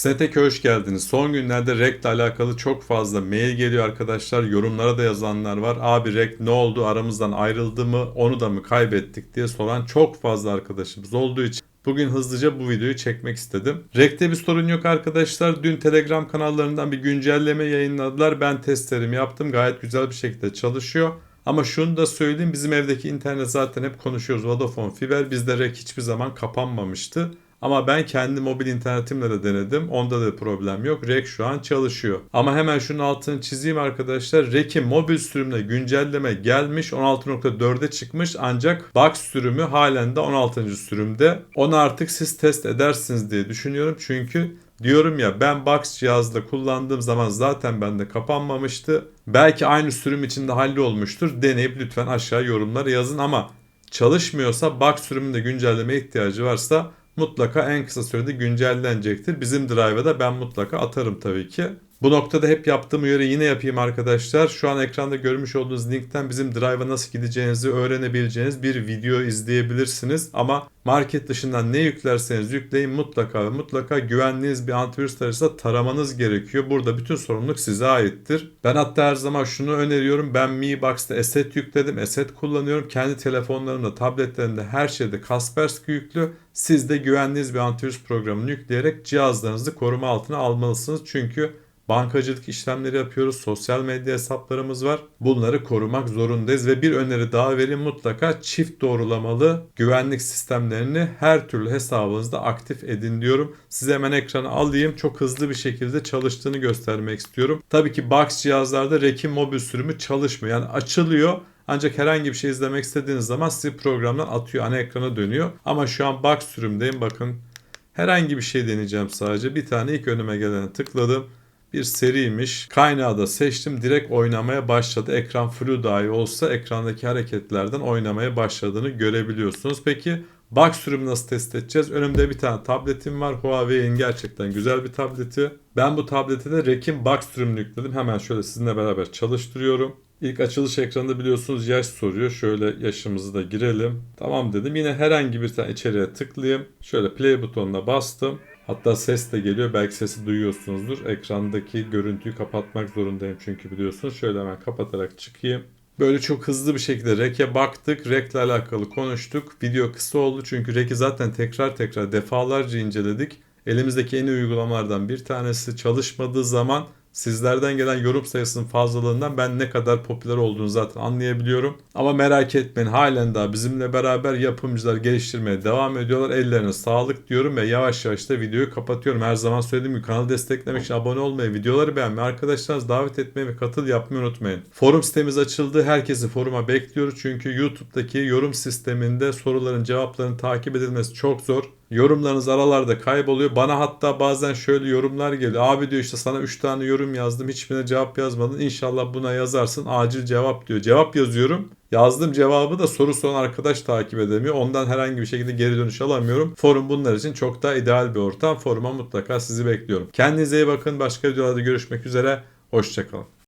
Senetek'e hoş geldiniz. Son günlerde REC ile alakalı çok fazla mail geliyor arkadaşlar. Yorumlara da yazanlar var. Abi REC ne oldu aramızdan ayrıldı mı onu da mı kaybettik diye soran çok fazla arkadaşımız olduğu için Bugün hızlıca bu videoyu çekmek istedim. REC'te bir sorun yok arkadaşlar. Dün Telegram kanallarından bir güncelleme yayınladılar. Ben testlerimi yaptım. Gayet güzel bir şekilde çalışıyor. Ama şunu da söyleyeyim bizim evdeki internet zaten hep konuşuyoruz Vodafone Fiber bizde REC hiçbir zaman kapanmamıştı. Ama ben kendi mobil internetimle de denedim. Onda da problem yok. REC şu an çalışıyor. Ama hemen şunun altını çizeyim arkadaşlar. REC'in mobil sürümüne güncelleme gelmiş. 16.4'e çıkmış ancak box sürümü halen de 16. sürümde. Onu artık siz test edersiniz diye düşünüyorum. Çünkü Diyorum ya ben box cihazda kullandığım zaman zaten bende kapanmamıştı. Belki aynı sürüm içinde hallolmuştur. Deneyip lütfen aşağı yorumlara yazın ama çalışmıyorsa box sürümünde güncelleme ihtiyacı varsa mutlaka en kısa sürede güncellenecektir. Bizim drive'a da ben mutlaka atarım tabii ki. Bu noktada hep yaptığım uyarı yine yapayım arkadaşlar. Şu an ekranda görmüş olduğunuz linkten bizim Drive'a nasıl gideceğinizi öğrenebileceğiniz bir video izleyebilirsiniz. Ama market dışından ne yüklerseniz yükleyin mutlaka ve mutlaka güvenliğiniz bir antivirüs tarayıcıda taramanız gerekiyor. Burada bütün sorumluluk size aittir. Ben hatta her zaman şunu öneriyorum. Ben Mi Box'ta Asset yükledim. Asset kullanıyorum. Kendi telefonlarımda, tabletlerimde her şeyde Kaspersky yüklü. Siz de güvenliğiniz bir antivirüs programını yükleyerek cihazlarınızı koruma altına almalısınız. Çünkü Bankacılık işlemleri yapıyoruz. Sosyal medya hesaplarımız var. Bunları korumak zorundayız ve bir öneri daha vereyim mutlaka çift doğrulamalı güvenlik sistemlerini her türlü hesabınızda aktif edin diyorum. Size hemen ekrana alayım. Çok hızlı bir şekilde çalıştığını göstermek istiyorum. Tabii ki box cihazlarda Rek'in mobil sürümü çalışmıyor. Yani açılıyor ancak herhangi bir şey izlemek istediğiniz zaman sizi programdan atıyor. Ana ekrana dönüyor. Ama şu an box sürümdeyim. Bakın herhangi bir şey deneyeceğim sadece. Bir tane ilk önüme gelene tıkladım bir seriymiş. Kaynağı da seçtim. Direkt oynamaya başladı. Ekran flu dahi olsa ekrandaki hareketlerden oynamaya başladığını görebiliyorsunuz. Peki Bug sürümü nasıl test edeceğiz? Önümde bir tane tabletim var. Huawei'in gerçekten güzel bir tableti. Ben bu tablete de Rec'in bug sürümünü yükledim. Hemen şöyle sizinle beraber çalıştırıyorum. İlk açılış ekranında biliyorsunuz yaş soruyor. Şöyle yaşımızı da girelim. Tamam dedim. Yine herhangi bir tane içeriye tıklayayım. Şöyle play butonuna bastım. Hatta ses de geliyor. Belki sesi duyuyorsunuzdur. Ekrandaki görüntüyü kapatmak zorundayım çünkü biliyorsunuz. Şöyle hemen kapatarak çıkayım. Böyle çok hızlı bir şekilde REC'e baktık. REC'le alakalı konuştuk. Video kısa oldu çünkü REC'i zaten tekrar tekrar defalarca inceledik. Elimizdeki en iyi uygulamalardan bir tanesi çalışmadığı zaman Sizlerden gelen yorum sayısının fazlalığından ben ne kadar popüler olduğunu zaten anlayabiliyorum. Ama merak etmeyin halen daha bizimle beraber yapımcılar geliştirmeye devam ediyorlar. Ellerine sağlık diyorum ve yavaş yavaş da videoyu kapatıyorum. Her zaman söylediğim gibi kanalı desteklemek için abone olmayı, videoları beğenmeyi, arkadaşlarınızı davet etmeyi ve katıl yapmayı unutmayın. Forum sitemiz açıldı. Herkesi foruma bekliyoruz. Çünkü YouTube'daki yorum sisteminde soruların cevaplarının takip edilmesi çok zor. Yorumlarınız aralarda kayboluyor. Bana hatta bazen şöyle yorumlar geliyor. Abi diyor işte sana 3 tane yorum yazdım. Hiçbirine cevap yazmadın. İnşallah buna yazarsın. Acil cevap diyor. Cevap yazıyorum. Yazdığım cevabı da soru soran arkadaş takip edemiyor. Ondan herhangi bir şekilde geri dönüş alamıyorum. Forum bunlar için çok daha ideal bir ortam. Foruma mutlaka sizi bekliyorum. Kendinize iyi bakın. Başka videolarda görüşmek üzere. Hoşçakalın.